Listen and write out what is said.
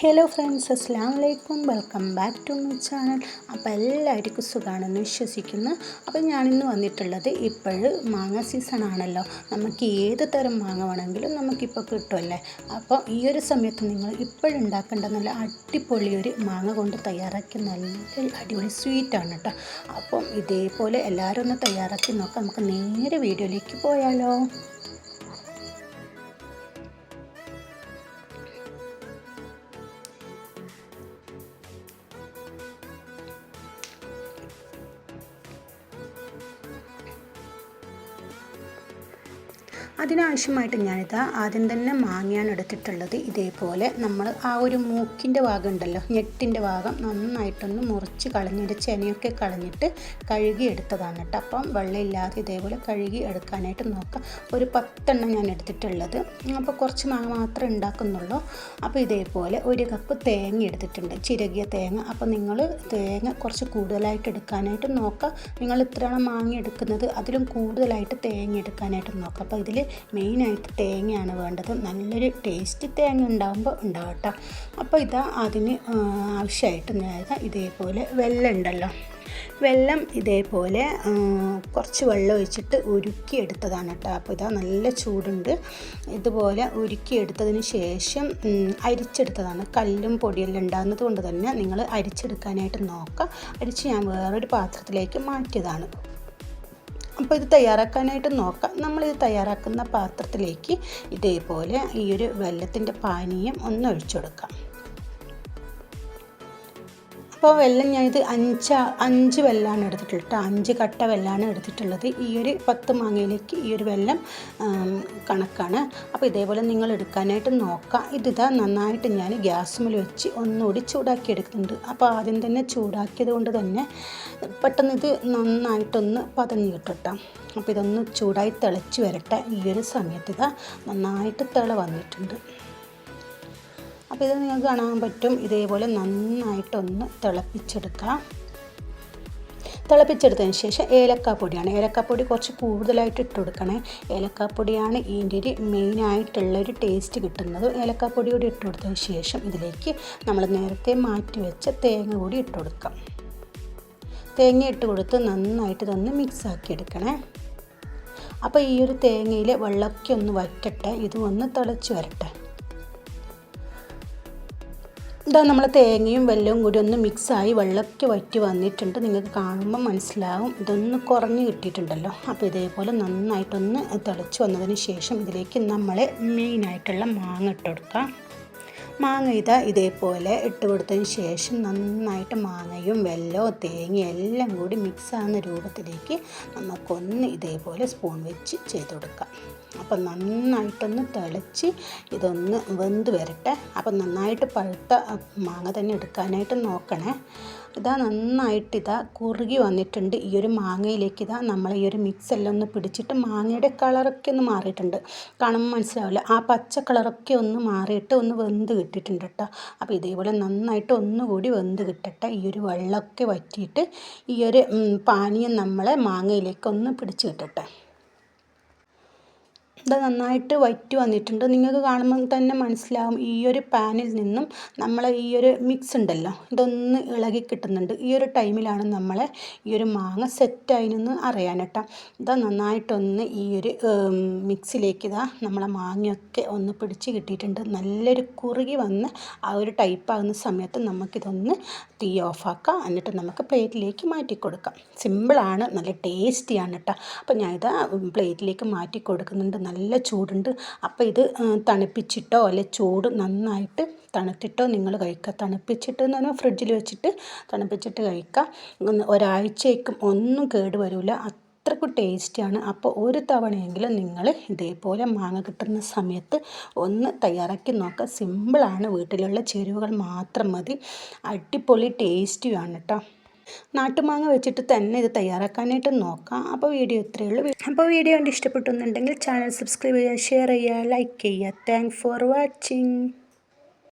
Hello friends അസ്സാം വലൈക്കും welcome back to my channel അപ്പോൾ എല്ലാവർക്കും സുഖമാണെന്ന് വിശ്വസിക്കുന്നു. അപ്പോൾ ഞാനിന്ന് വന്നിട്ടുള്ളത് ഇപ്പോഴ് മാങ്ങ സീസൺ ആണല്ലോ. നമുക്ക് ഏത് തരം മാങ്ങ വേണമെങ്കിലും നമുക്കിപ്പോൾ കിട്ടുമല്ലേ അപ്പോൾ ഈ ഒരു സമയത്ത് നിങ്ങൾ ഇപ്പോഴുണ്ടാക്കേണ്ട നല്ല അടിപൊളി ഒരു മാങ്ങ കൊണ്ട് തയ്യാറാക്കി നല്ല അടിപൊളി സ്വീറ്റാണ് കേട്ടോ. അപ്പം ഇതേപോലെ എല്ലാവരും ഒന്ന് തയ്യാറാക്കി നോക്കാം. നമുക്ക് നേരെ വീഡിയോയിലേക്ക് പോയാലോ. അതിനാവശ്യമായിട്ട് ഞാനിത് ആദ്യം തന്നെ മാങ്ങയാണ് എടുത്തിട്ടുള്ളത്. ഇതേപോലെ നമ്മൾ ആ ഒരു മൂക്കിന്റെ ഭാഗം ഉണ്ടല്ലോ ഞെട്ടിന്റെ ഭാഗം നന്നായിട്ടൊന്ന് മുറിച്ച് കളഞ്ഞിട്ട് ചെനയൊക്കെ കളഞ്ഞിട്ട് കഴുകി എടുത്തതാണ് കേട്ടോ. അപ്പം വെള്ളമില്ലാതെ ഇതേപോലെ കഴുകി എടുക്കാനായിട്ട് നോക്കാം. ഒരു പത്തെണ്ണം ഞാൻ എടുത്തിട്ടുള്ളത്. അപ്പോൾ കുറച്ച് മാങ്ങ മാത്രമേ ഉണ്ടാക്കുന്നുള്ളൂ. അപ്പോൾ ഇതേപോലെ ഒരു കപ്പ് തേങ്ങ എടുത്തിട്ടുണ്ട് ചിരകിയ തേങ്ങ. അപ്പോൾ നിങ്ങൾ തേങ്ങ കുറച്ച് കൂടുതലായിട്ട് എടുക്കാനായിട്ട് നോക്കുക നിങ്ങൾ ഇത്രയാണ് മാങ്ങ എടുക്കുന്നത് അതിലും കൂടുതലായിട്ട് തേങ്ങ എടുക്കാനായിട്ട് നോക്കുക അപ്പോൾ ഇതിൽ മെയിനായിട്ട് തേങ്ങയാണ് വേണ്ടത്. നല്ലൊരു ടേസ്റ്റ് തേങ്ങ ഉണ്ടാകുമ്പോൾ ഉണ്ടാവട്ടെ. അപ്പോൾ ഇതാ അതിന് ആവശ്യമായിട്ട് ഞാൻ ഇതേപോലെ വെള്ളം ഉണ്ടല്ലോ. വെള്ളം ഇതേപോലെ കുറച്ച് വെള്ളം ഒഴിച്ചിട്ട് ഉരുക്കിയെടുത്തതാണ് കേട്ടോ. അപ്പോൾ ഇതാ നല്ല ചൂടുണ്ട്. ഇതുപോലെ ഉരുക്കിയെടുത്തതിന് ശേഷം അരിച്ചെടുത്തതാണ്. കല്ലും പൊടിയെല്ലാം ഉണ്ടാകുന്നത് കൊണ്ട് തന്നെ നിങ്ങൾ അരിച്ചെടുക്കാനായിട്ട് നോക്കുക അരിച്ച് ഞാൻ വേറൊരു പാത്രത്തിലേക്ക് മാറ്റിയതാണ്. അപ്പോൾ ഇത് തയ്യാറാക്കാനായിട്ട് നോക്കാം. നമ്മളിത് തയ്യാറാക്കുന്ന പാത്രത്തിലേക്ക് ഇതേപോലെ ഈ ഒരു വെള്ളത്തിന്റെ പാനീയം ഒന്ന് ഒഴിച്ചു കൊടുക്കാം അപ്പോൾ വെല്ലം ഞാനിത് അഞ്ച് അഞ്ച് വെല്ലാണ് എടുത്തിട്ടുള്ളത് കേട്ടോ അഞ്ച് കട്ട വെല്ലാണ് എടുത്തിട്ടുള്ളത്. ഈ ഒരു പത്ത് മാങ്ങയിലേക്ക് ഈ ഒരു വെല്ലം കണക്കാണ്. അപ്പോൾ ഇതേപോലെ നിങ്ങൾ എടുക്കാനായിട്ട് നോക്കാം. ഇതിതാ നന്നായിട്ട് ഞാൻ ഗ്യാസുമിൽ വെച്ച് ഒന്നുകൂടി ചൂടാക്കി എടുക്കുന്നുണ്ട്. അപ്പോൾ ആദ്യം തന്നെ ചൂടാക്കിയത് കൊണ്ട് തന്നെ പെട്ടെന്ന് ഇത് നന്നായിട്ടൊന്ന് പതഞ്ഞ് കിട്ടും അപ്പോൾ ഇതൊന്ന് ചൂടായി തിളച്ച് വരട്ടെ. ഈ ഒരു സമയത്ത് ഇതാ നന്നായിട്ട് തിള വന്നിട്ടുണ്ട്. അപ്പോൾ ഇത് നിങ്ങൾക്ക് കാണാൻ പറ്റും. ഇതേപോലെ നന്നായിട്ടൊന്ന് തിളപ്പിച്ചെടുക്കാം തിളപ്പിച്ചെടുത്തതിന് ശേഷം ഏലക്കാപ്പൊടിയാണ്. ഏലക്കാപ്പൊടി കുറച്ച് കൂടുതലായിട്ട് ഇട്ട് കൊടുക്കണേ. ഏലക്കാപ്പൊടിയാണ് ഇതിന്റെ ഒരു മെയിനായിട്ടുള്ളൊരു ടേസ്റ്റ് കിട്ടുന്നത്. ഏലക്കാപ്പൊടി കൂടി ഇട്ട് കൊടുത്തതിന് ശേഷം ഇതിലേക്ക് നമ്മൾ നേരത്തെ മാറ്റി വെച്ച തേങ്ങ കൂടി ഇട്ട് കൊടുക്കാം. തേങ്ങ ഇട്ട് കൊടുത്ത് നന്നായിട്ട് ഇതൊന്ന് മിക്സാക്കി എടുക്കണേ. അപ്പോൾ ഈ ഒരു തേങ്ങയിൽ വെള്ളമൊക്കെ ഒന്ന് വറ്റട്ടെ. ഇതും ഒന്ന് തിളച്ച് വരട്ടെ. ഇതാ നമ്മൾ തേങ്ങയും വെല്ലവും കൂടി ഒന്ന് മിക്സായി വെള്ളമൊക്കെ വറ്റി വന്നിട്ടുണ്ട്. നിങ്ങൾക്ക് കാണുമ്പോൾ മനസ്സിലാവും. ഇതൊന്ന് കുറഞ്ഞ് കിട്ടിയിട്ടുണ്ടല്ലോ. അപ്പോൾ ഇതേപോലെ നന്നായിട്ടൊന്ന് തിളച്ച് വന്നതിന് ശേഷം ഇതിലേക്ക് നമ്മൾ മെയിനായിട്ടുള്ള മാങ്ങ ഇട്ട് കൊടുക്കാം. മാങ്ങ ഇതാ ഇതേപോലെ ഇട്ട് കൊടുത്തതിന് ശേഷം നന്നായിട്ട് മാങ്ങയും വെല്ലവും തേങ്ങയും എല്ലാം കൂടി മിക്സ് ആകുന്ന രൂപത്തിലേക്ക് നമുക്കൊന്ന് ഇതേപോലെ സ്പൂൺ വെച്ച് ചെയ്ത് കൊടുക്കാം. അപ്പം നന്നായിട്ടൊന്ന് തിളച്ച് ഇതൊന്ന് വെന്ത് വരട്ടെ. അപ്പം നന്നായിട്ട് പഴുത്ത മാങ്ങ തന്നെ എടുക്കാനായിട്ട് നോക്കണേ. ഇതാ നന്നായിട്ട് ഇതാ കുറുകി വന്നിട്ടുണ്ട്. ഈ ഒരു മാങ്ങയിലേക്ക് ഇതാ നമ്മൾ ഈ ഒരു മിക്സ് എല്ലാം ഒന്ന് പിടിച്ചിട്ട് മാങ്ങയുടെ കളറൊക്കെ ഒന്ന് മാറിയിട്ടുണ്ട്. കാണുമ്പോൾ മനസ്സിലാവില്ല. ആ പച്ച കളറൊക്കെ ഒന്ന് മാറിയിട്ട് ഒന്ന് വെന്ത് കിട്ടിയിട്ടുണ്ട് കേട്ടോ. അപ്പോൾ ഇതേപോലെ നന്നായിട്ട് ഒന്നുകൂടി വെന്ത് കിട്ടട്ടെ. ഈ ഒരു വെള്ളമൊക്കെ വറ്റിയിട്ട് ഈ ഒരു പാനീയം നമ്മളെ മാങ്ങയിലേക്ക് ഒന്ന് പിടിച്ച് കിട്ടട്ടെ. ഇത് നന്നായിട്ട് വറ്റി വന്നിട്ടുണ്ട്. നിങ്ങൾക്ക് കാണുമ്പോൾ തന്നെ മനസ്സിലാവും ഈ ഒരു പാനിൽ നിന്നും നമ്മളെ ഈ ഒരു മിക്സ് ഉണ്ടല്ലോ. ഇതൊന്ന് ഇളകി കിട്ടുന്നുണ്ട്. ഈ ഒരു ടൈമിലാണ് നമ്മളെ ഈ ഒരു മാങ്ങ സെറ്റ് അറിയാൻ കേട്ടോ. ഇതാ നന്നായിട്ടൊന്ന് ഈ ഒരു മിക്സിലേക്ക് ഇതാ നമ്മളെ മാങ്ങയൊക്കെ ഒന്ന് പിടിച്ച് കിട്ടിയിട്ടുണ്ട്. നല്ലൊരു കുറുകി വന്ന് ആ ഒരു ടൈപ്പ് ആകുന്ന സമയത്ത് നമുക്കിതൊന്ന് തീ ഓഫാക്കാം. എന്നിട്ട് നമുക്ക് പ്ലേറ്റിലേക്ക് മാറ്റി കൊടുക്കാം സിമ്പിളാണ് നല്ല ടേസ്റ്റിയാണ് കേട്ടോ. അപ്പോൾ ഞാനിത് പ്ലേറ്റിലേക്ക് മാറ്റി കൊടുക്കുന്നുണ്ട് നല്ല ചൂടുണ്ട്. അപ്പോൾ ഇത് തണുപ്പിച്ചിട്ടോ അല്ലെ ചൂട് നന്നായിട്ട് തണുത്തിട്ടോ നിങ്ങൾ കഴിക്കുക തണുപ്പിച്ചിട്ട് എന്ന് പറഞ്ഞാൽ ഫ്രിഡ്ജിൽ വെച്ചിട്ട് തണുപ്പിച്ചിട്ട് കഴിക്കുക ഒരാഴ്ചയ്ക്കും ഒന്നും കേട് വരില്ല അത്രക്കും ടേസ്റ്റിയാണ് അപ്പോൾ ഒരു തവണയെങ്കിലും നിങ്ങൾ ഇതേപോലെ മാങ്ങ കിട്ടുന്ന സമയത്ത് ഒന്ന് തയ്യാറാക്കി നോക്കുക സിമ്പിളാണ്. വീട്ടിലുള്ള ചേരുവകൾ മാത്രം മതി. അടിപൊളി ടേസ്റ്റിയാണ് കേട്ടോ നാട്ടുമാങ്ങ വെച്ചിട്ട് തന്നെ ഇത് തയ്യാറാക്കാനായിട്ട് നോക്കാം. അപ്പോൾ വീഡിയോ ഇത്രയേ ഉള്ളൂ. അപ്പോൾ വീഡിയോ കണ്ട് ഇഷ്ടപ്പെട്ടുന്നുണ്ടെങ്കിൽ ചാനൽ സബ്സ്ക്രൈബ് ചെയ്യുക ഷെയർ ചെയ്യുക ലൈക്ക് ചെയ്യുക. Thank for watching